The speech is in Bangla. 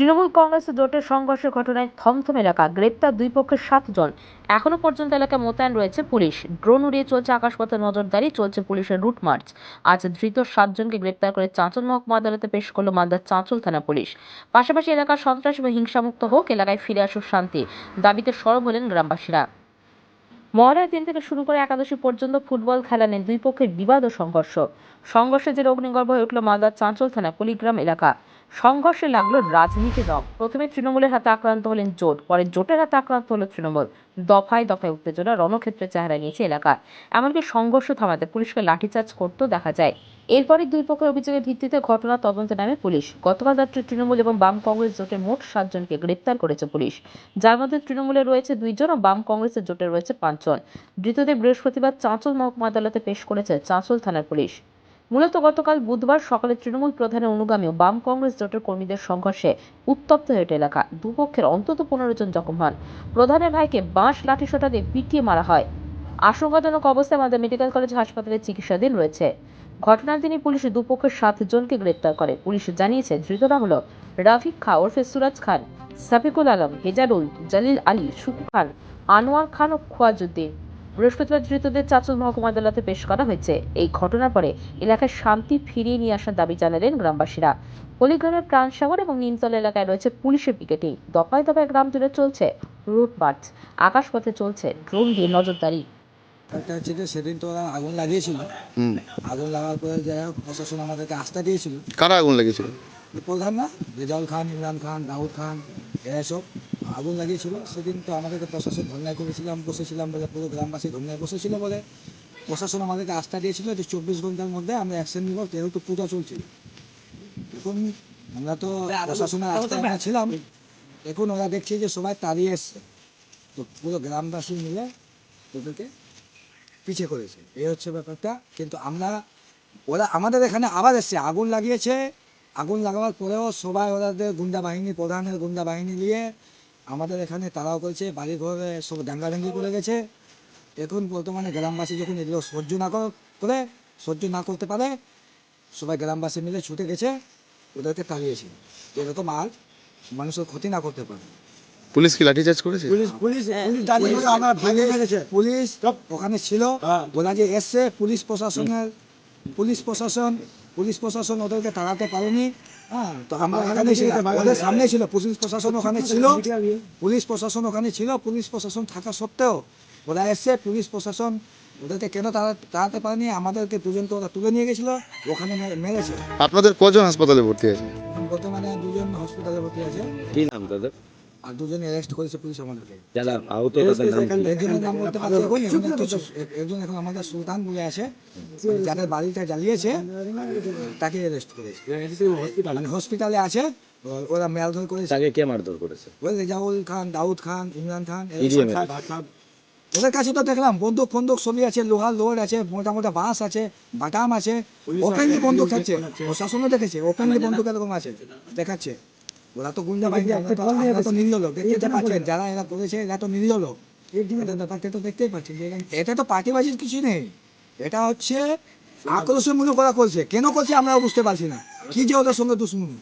তৃণমূল কংগ্রেস ও জোটের সংঘর্ষের ঘটনায় থমথম এলাকা, গ্রেপ্তার দুই পক্ষের সাতজন। এখনও পর্যন্ত এলাকায় মোতায়েন রয়েছে পুলিশ। ড্রোন উড়িয়ে চলছে আকাশপথে নজরদারি, চলছে পুলিশের রুট মার্চ। আজ ধৃত সাতজনকে গ্রেপ্তার করে চাঁচল মহকুমা আদালতে পেশ করল মালদার চাঁচল থানা পুলিশ। পাশাপাশি এলাকার সন্ত্রাস এবং হিংসামুক্ত হোক, এলাকায় ফিরে আসুক শান্তি। দাবিতে সরব হলেন গ্রামবাসীরা। মহালয়ার দিন থেকে শুরু করে একাদশী পর্যন্ত ফুটবল খেলা নিয়ে দুই পক্ষের বিবাদ ও সংঘর্ষ। সংঘর্ষে যে অগ্নিগর্ভ হয়ে উঠল মালদার চাঁচল থানা, কুলিগ্রাম এলাকা। সংঘর্ষে লাগল রাজনীতি রং। প্রথমে তৃণমূলের হাতে আক্রান্ত হলেন জোট, পরে জোটের হাতে আক্রান্ত হলো তৃণমূল। দফায় দফায় উত্তেজনা রণক্ষেত্রে চেহারা নিয়েছে এলাকা। এমনকি সংঘর্ষ থামাতে পুলিশকে লাঠিচার্জ করতেও দেখা যায়। এরপরই দুই পক্ষের অভিযোগের ভিত্তিতে ঘটনা তদন্তে নামে পুলিশ। গতকাল রাত্রে তৃণমূল এবং বাম কংগ্রেস জোটের মোট সাতজনকে গ্রেপ্তার করেছে পুলিশ। যার মধ্যে তৃণমূলে রয়েছে দুইজন ও বাম কংগ্রেসের জোটে রয়েছে পাঁচজন। ধৃতদের বৃহস্পতিবার চাঁচল মহকুমা আদালতে পেশ করেছে চাঁচল থানার পুলিশ। মূলত গতকাল বুধবার সকালে তৃণমূল প্রধানের অনুগামী বাম কংগ্রেস জোটের কর্মীদের সংঘর্ষে উত্তপ্ত হয়ে ওঠে এলাকা। দুপক্ষের অন্তত পনেরো জন জখম হন। প্রধানের ভাইকে বাঁশ লাঠিসোঁটা দিয়ে পিটিয়ে মারা হয়। আশঙ্কাজনক অবস্থায় মালদা মেডিকেল কলেজ হাসপাতালে চিকিৎসাধীন রয়েছে। ঘটনার দিনই পুলিশ দুপক্ষের সাতজনকে গ্রেপ্তার করে। পুলিশ জানিয়েছে, ধৃতরা হলো রাফিক খা ওরফে সুরাজ খান, সাফিকুল আলম হেজারুল জালিল আলী শুকু খান, আনোয়ার খান ও খোয়াজুদ্দিন। বৃহস্পতিবার ধৃতদের চাঁচল মহকুমা আদালতে পেশ করা হয়েছে। এই ঘটনার পরে এলাকায় শান্তি ফিরিয়ে নিয়ে আসার দাবি জানালেন গ্রামবাসীরা। পলিগ্রামের প্রাণসাগর এবং নিমতলা এলাকায় রয়েছে পুলিশের পিকেটিং। দফায় দফায় গ্রাম জুড়ে চলছে রুট মার্চ। আকাশপথে চলছে ড্রোন দিয়ে নজরদারি। একটা হচ্ছে যে সেদিন তো ওরা আগুন লাগিয়েছিল। আগুন লাগার পরে যাই হোক প্রশাসন আমাদেরকে আস্থা দিয়েছিল। কারা আগুন লেগেছিল যে প্রধান না? রেজাউল খান ইমরান খান দাউদ খান এরা সব। আগুন লাগিয়েছিল। সেদিন তো আমাদেরকে প্রশাসন ধর্নায় করেছিলাম, বসেছিলাম বলে পুরো গ্রামবাসী ধর্নায় বসেছিল বলে প্রশাসন আমাদেরকে আস্থা দিয়েছিল যে চব্বিশ ঘণ্টার মধ্যে আমরা অ্যাকশন নিব, যেহেতু পূজা চলছে। এখন আমরা তো প্রশাসনের আস্থায় ছিলাম। এখন ওরা দেখছি যে সবাই তাড়িয়ে এসছে। তো পুরো গ্রামবাসী মিলে ওদেরকে পিছিয়ে করেছে। এই হচ্ছে ব্যাপারটা। কিন্তু আমরা, ওরা আমাদের এখানে আবার এসছে, আগুন লাগিয়েছে। আগুন লাগাবার পরেও সবাই ওদের গুন্ডা বাহিনী, প্রধানের গুন্ডা বাহিনী নিয়ে আমাদের এখানে তারাও করেছে বাড়ি ঘরে সব ডাঙ্গাডাঙ্গি করে গেছে। এখন বর্তমানে গ্রামবাসী যখন এগুলো সহ্য না করে সহ্য না করতে পারে সবাই গ্রামবাসী মিলে ছুটে গেছে ওদেরকে তাড়িয়েছে এরকম আর মানুষের ক্ষতি না করতে পারে। পুলিশ কি লাঠিচার্জ করেছে? পুলিশ পুলিশ আমরা ভেঙে ফেলেছে। পুলিশ। ওখানে ছিল ওরা যে এসছে পুলিশ প্রশাসনের পুলিশ প্রশাসন পুলিশ প্রশাসন ওদেরকে তাড়াতে পারেনি। হ্যাঁ তো আমরা এখানে ওদের সামনে ছিল পুলিশ প্রশাসন ওখানে ছিল। পুলিশ প্রশাসন ওখানে ছিল পুলিশ প্রশাসন থাকা সত্ত্বেও ওরা এসছে পুলিশ প্রশাসন ওদেরকে কেন তাড়া- তাড়াতে পারেনি? আমাদেরকে দুজন তো ওরা তুলে নিয়ে গেছিল ওখানে মেরেছে। আপনাদের কজন হাসপাতালে ভর্তি আছে বর্তমানে দুজন হসপিটালে ভর্তি আছে। কি নাম তাদের? আর দুজন অ্যারেস্ট করেছে পুলিশ আমাদেরকে। যারা আহত তাদের নাম একজনের নাম বলতে পারছি? এখন, এখন একটু এক- একজন এখন আমাদের সুলতান বলে আছে যাদের বাড়িটা জ্বালিয়েছে তাকে অ্যারেস্ট করেছে। মানে হসপিটালে আছে ওরা মেলধর করেছে। তাকে কে মারধর করেছে? ওই রেজাউল খান দাউদ খান ইমরান খান ওদের কাছে তো দেখলাম বন্দুক ফন্দুক সবই আছে লোহার লোড আছে মোটা মোটা বাঁশ আছে বাটাম আছে ওপেনলি বন্দুক থাকছে। প্রশাসনও দেখেছে ওপেনলি বন্দুক এরকম আছে দেখাচ্ছে। ওরা তো গুন্ডা বাহিনী আমরা তো- নিরীহ লোক দেখতে পাচ্ছেন যারা এরা করেছে এরা তো নিরীহ লোক ব্যাপারটা তো দেখতেই পাচ্ছেন যে এটা তো পার্টিবাজির কিছু নেই এটা হচ্ছে আকর্ষণমূলক ওরা করছে কেন করছে আমরা বুঝতে পারছি না কি যে ওদের সঙ্গে দুশ্মনী